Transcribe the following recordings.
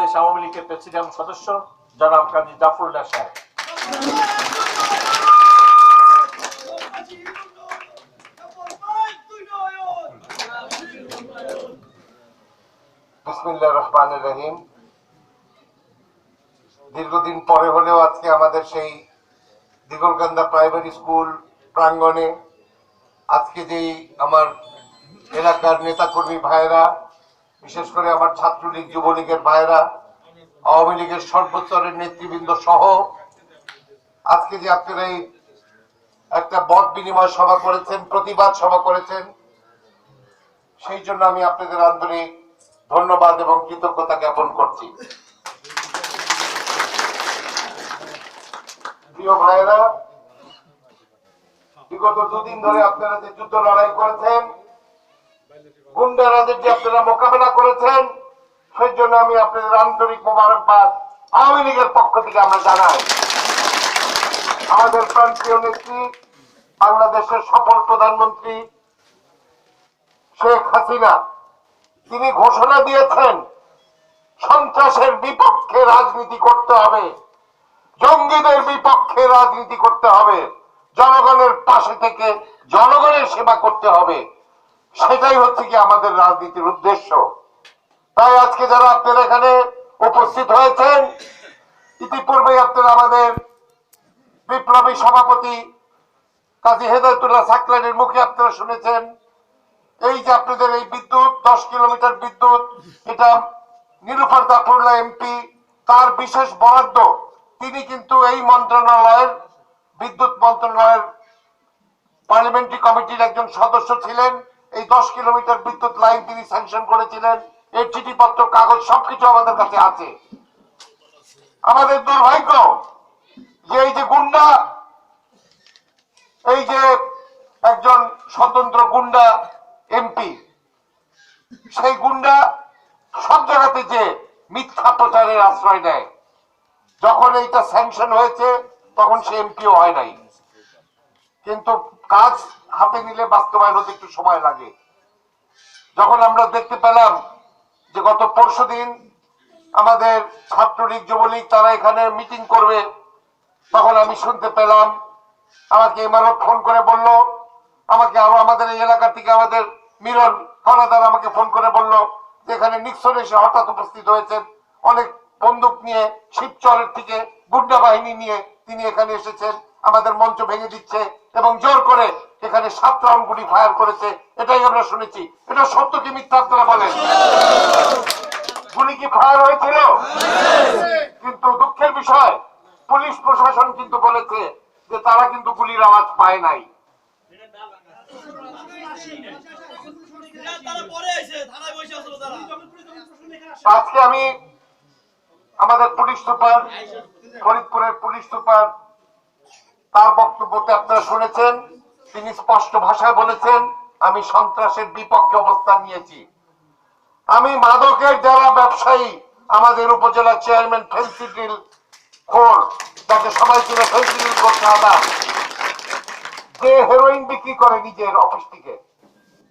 বাংলাদেশ আওয়ামী লীগের প্রেসিডেন্ট সদস্য, জনাব কাজী জাফরুল্লাহ সাহেব। রহমান রহিম। দীর্ঘদিন পরে হলেও আজকে আমাদের সেই দিগলকান্দা প্রাইমারি স্কুল প্রাঙ্গণে আজকে যেই আমার এলাকার নেতাকর্মী ভাইয়েরা বিশেষ করে আমার ছাত্রলীগ, যুবলীগের ভাইয়েরা, আওয়ামী লীগের সর্বোচ্চরের নেতৃবৃন্দ সহ, আজকে যে আপনারা এই একটা মত বিনিময় সভা করেছেন, প্রতিবাদ সভা করেছেন, সেই জন্য আমি আপনাদের আন্তরিক ধন্যবাদ এবং কৃতজ্ঞতা জ্ঞাপন করছি। প্রিয় ভাইয়েরা, বিগত দুদিন ধরে আপনারা যে যুদ্ধ লড়াই করেছেন গুন্ডারাদের যে আপনারা মোকাবেলা করেছেন, সেই জন্য আমি আপনাদের আন্তরিক মোবারকবাদ আওয়ামী লীগের পক্ষ থেকে আমরা জানাই। আমাদের প্রান্তীয় নেত্রী, বাংলাদেশের সফল প্রধানমন্ত্রী শেখ হাসিনা, তিনি ঘোষণা দিয়েছেন, সন্ত্রাসের বিপক্ষে রাজনীতি করতে হবে, জঙ্গিদের বিপক্ষে রাজনীতি করতে হবে, জনগণের পাশে থেকে জনগণের সেবা করতে হবে। সেটাই হচ্ছে কি আমাদের রাজনীতির উদ্দেশ্য। তাই আজকে যারা আপনারা এখানে উপস্থিত হয়েছেন ইতিপূর্বে আপনারা আমাদের বিপ্লবী সভাপতি কাজী হেদায়তুল্লাহ সাকলানের মুখে আপনারা শুনেছেন, এই যে আপনাদের এই বিদ্যুৎ, দশ কিলোমিটার বিদ্যুৎ, এটা নীলুফার দাফরুল্লাহ এমপি, তার বিশেষ বরাদ্দ, তিনি কিন্তু এই মন্ত্রণালয়ের, বিদ্যুৎ মন্ত্রণালয়ের পার্লামেন্টারি কমিটির একজন সদস্য ছিলেন। এই দশ কিলোমিটার বিদ্যুৎ লাইন তিনি স্যাংশন করেছিলেন। এর চিঠিপত্র, কাগজ, সবকিছু আমাদের কাছে আছে। আমাদের দুর্ভাগ্য যে এই যে গুন্ডা, এই যে একজন স্বতন্ত্র গুন্ডা এমপি, সেই গুন্ডা সব জায়গাতে যে মিথ্যা প্রচারের আশ্রয় নেয়, যখন এইটা স্যাংশন হয়েছে, তখন সে এমপিও হয় নাই। কিন্তু কাজ হাতে নিলে বাস্তবায়ন হতে একটু সময় লাগে। যখন আমরা দেখতে পেলাম যে গত পরশু দিন আমাদের ছাত্রলীগ, যুবলীগ তারা এখানে মিটিং করবে, তখন আমি শুনতে পেলাম, আমাকে ইমারত ফোন করে বলল, আমাকে আরও আমাদের এই এলাকা থেকে আমাদের মিলন হলাদার আমাকে ফোন করে বলল যে এখানে নিক্সন এসে হঠাৎ উপস্থিত হয়েছেন। অনেক বন্দুক নিয়ে শিবচরের থেকে গুন্ডা বাহিনী নিয়ে তিনি এখানে এসেছেন। আমাদের মঞ্চ ভেঙে দিচ্ছে এবং জোর করে এখানে সাত রাউন্ড গুলি ফায়ার করেছে। এটাই আমরা শুনেছি। এটা সত্য কি মিথ্যা আপনারা বলেন? গুলি কি ফায়ার হয়েছিল? কিন্তু দুঃখের বিষয় পুলিশ প্রশাসন কিন্তু বলেছে যে তারা কিন্তু গুলির আওয়াজ পায় নাই। আজকে আমি আমাদের পুলিশ সুপার, ফরিদপুরের পুলিশ সুপার, তার বক্তব্যতে আপনারা শুনেছেন, তিনি স্পষ্ট ভাষায় বলেছেন, আমি সন্ত্রাসের বিপক্ষে অবস্থান নিয়েছি। আমি মাদকের যারা ব্যবসায়ী, আমাদের উপজেলা চেয়ারম্যান ফেন্সিডিল খোর যাকে সবাই চিনে ফেন্সিডিল করতে হবে যে হেরোইন বিক্রি করে নিজের অফিস থেকে,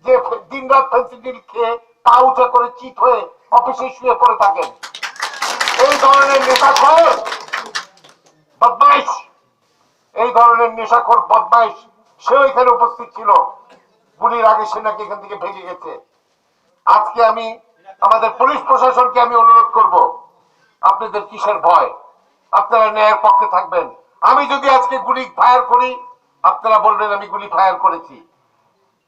যে দিন রাত ফেন্সিডিল খেয়ে পা উঠে করে চিট হয়ে অফিসে শুয়ে পড়ে থাকেন। এই ধরনের বদমাইশ। এই ধরনের বদমাইশ এখানে উপস্থিত ছিল। গুলির আগে সে নাকি এখান থেকে ভেঙে গেছে। আজকে আমি আমাদের পুলিশ প্রশাসনকে আমি অনুরোধ করব, আপনাদের কিসের ভয়? আপনারা ন্যায়ের পক্ষে থাকবেন। আমি যদি আজকে গুলি ফায়ার করি, আপনারা বলবেন আমি গুলি ফায়ার করেছি।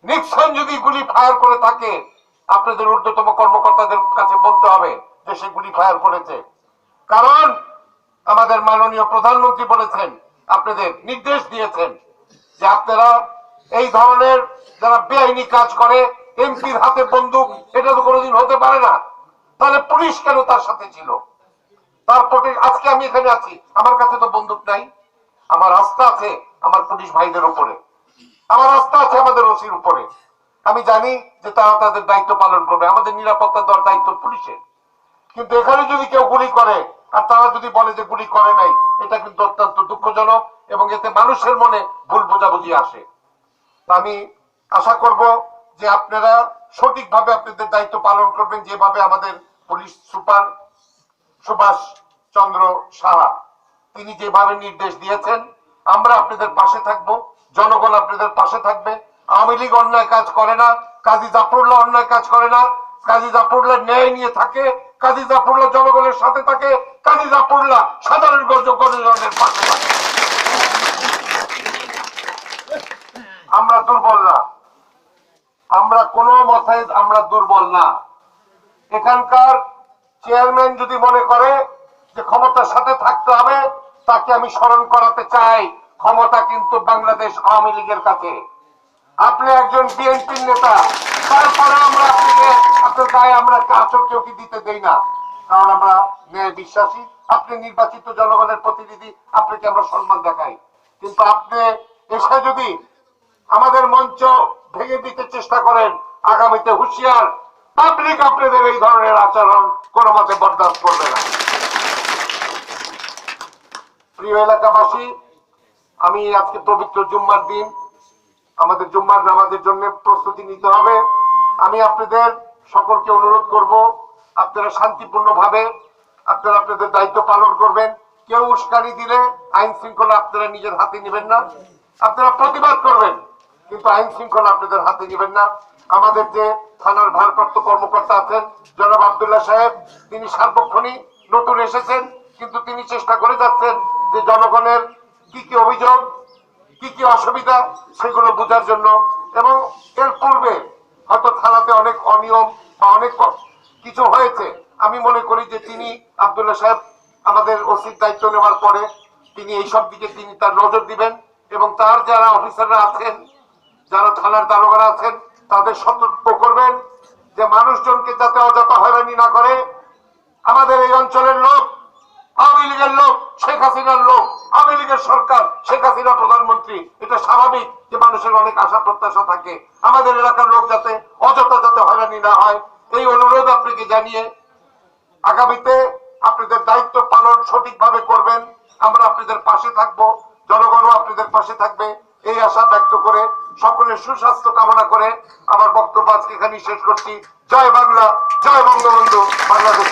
নিক্সন যদি গুলি ফায়ার করে থাকে, আপনাদের ঊর্ধ্বতম কর্মকর্তাদের কাছে বলতে হবে যে সে গুলি ফায়ার করেছে। কারণ আমাদের মাননীয় প্রধানমন্ত্রী বলেছেন, আপনাদের নির্দেশ দিয়েছেন যে আপনারা এই ধরনের যারা বেআইনি কাজ করে, এমপির হাতে বন্দুক এটা তো কোনোদিন হতে পারে না। তাহলে পুলিশ কেন তার সাথে ছিল? তারপরে আজকে আমি এখানে আছি, আমার কাছে তো বন্দুক নাই। আমার আস্থা আছে আমার পুলিশ ভাইদের উপরে। আমার আস্থা আছে আমাদের ওসির উপরে। আমি জানি যে তারা তাদের দায়িত্ব পালন করবে। আমাদের নিরাপত্তা দেওয়ার দায়িত্ব পুলিশের। কিন্তু এখানে যদি কেউ গুলি করে আর তারা যদি বলে যে গুলি করে নাই, এটা কিন্তু অত্যন্ত দুঃখজনক এবং এতে মানুষের মনে ভুল বোঝাবুঝি আসে। আমি আশা করব যে আপনারা সঠিকভাবে আপনাদের দায়িত্ব পালন করবেন যেভাবে আমাদের পুলিশ সুপার সুভাষ চন্দ্র সাহা, তিনি যেভাবে নির্দেশ দিয়েছেন, আমরা আপনাদের পাশে থাকব, জনগণ আপনাদের পাশে থাকবে। আওয়ামী লীগ অন্যায় কাজ করে না, কাজী জাফরুল্লাহ অন্যায় কাজ করে না, কাজী জাফরুল্লাহ ন্যায় নিয়ে থাকে কাজী জাফরুল্লাহ জনগণের সাথে থাকে। কাজী জাফরুল্লাহ সাধারণ জনগণের পাশে থাকে। আমরা দুর্বল না। আমরা কোনো মতায় আমরা দুর্বল না। এখানকার চেয়ারম্যান যদি মনে করে যে ক্ষমতার সাথে থাকতে হবে, তাকে আমি স্মরণ করাতে চাই। ক্ষমতা কিন্তু বাংলাদেশ আওয়ামী লীগের কাছে। আপনি একজন বিএনপির নেতা, তারপরে আমরা আপনাকে আপনার গায়ে আমরা কাচক চৌকি দিতে দেই না। কারণ আমরা ন্যায় বিশ্বাসী, আপনি নির্বাচিত জনগণের প্রতিনিধি, আপনাকে আমরা সম্মান দেখাই। কিন্তু আপনি এসে যদি আমাদের মঞ্চ ভেঙে দিতে চেষ্টা করেন, আগামীতে হুঁশিয়ার পাবলিক আপনাদের এই ধরনের আচরণ কোনো মতে বরদাস্ত করবে না। প্রিয় এলাকাবাসী, আমি আজকে পবিত্র জুম্মার দিন। আমাদের জুম্মার নামাজের জন্য প্রস্তুতি নিতে হবে। আমি আপনাদের সকলকে অনুরোধ করব, আপনারা শান্তিপূর্ণ ভাবে আপনারা আপনাদের দায়িত্ব পালন করবেন। কেউ উস্কানি দিলে আইন শৃঙ্খলা আপনারা নিজের হাতে নেবেন না। আপনারা প্রতিবাদ করবেন, কিন্তু আইন শৃঙ্খলা আপনাদের হাতে নেবেন না। আমাদের যে থানার ভারপ্রাপ্ত কর্মকর্তা আছেন, জনাব আবদুল্লাহ সাহেব, তিনি সার্বক্ষণিক নতুন এসেছেন, কিন্তু তিনি চেষ্টা করে যাচ্ছেন যে জনগণের কি কি অভিযোগ, কি কি অসুবিধা, সেগুলো বোঝার জন্য। এবং এর পূর্বে হয়তো থানাতে অনেক অনিয়ম বা অনেক কিছু হয়েছে। আমি মনে করি যে তিনি আবদুল্লাহ সাহেব আমাদের ওসির দায়িত্ব নেওয়ার পরে তিনি এইসব দিকে তিনি তার নজর দিবেন এবং তার যারা অফিসাররা আছেন, যারা থানার দারোগারা আছেন, তাদের সতর্ক করবেন যে মানুষজনকে যাতে অযথা হয়রানি না করে। আমাদের এই অঞ্চলের লোক, আওয়ামী লীগের লোক, শেখ হাসিনার লোক লীগের সরকার, শেখ হাসিনা প্রধানমন্ত্রী, এটা স্বাভাবিক যে মানুষের অনেক আশা প্রত্যাশা থাকে। আমাদের এলাকার লোক যাতে অযথা যাতে হয়রানি না হয়, এই অনুরোধ আপনাকে জানিয়ে আগামীতে আপনাদের দায়িত্ব পালন সঠিকভাবে করবেন। আমরা আপনাদের পাশে থাকব, জনগণও আপনাদের পাশে থাকবে। এই আশা ব্যক্ত করে সকলের সুস্বাস্থ্য কামনা করে আমার বক্তব্য আজকে এখানেই শেষ করছি। জয় বাংলা, জয় বঙ্গবন্ধু, বাংলাদেশ।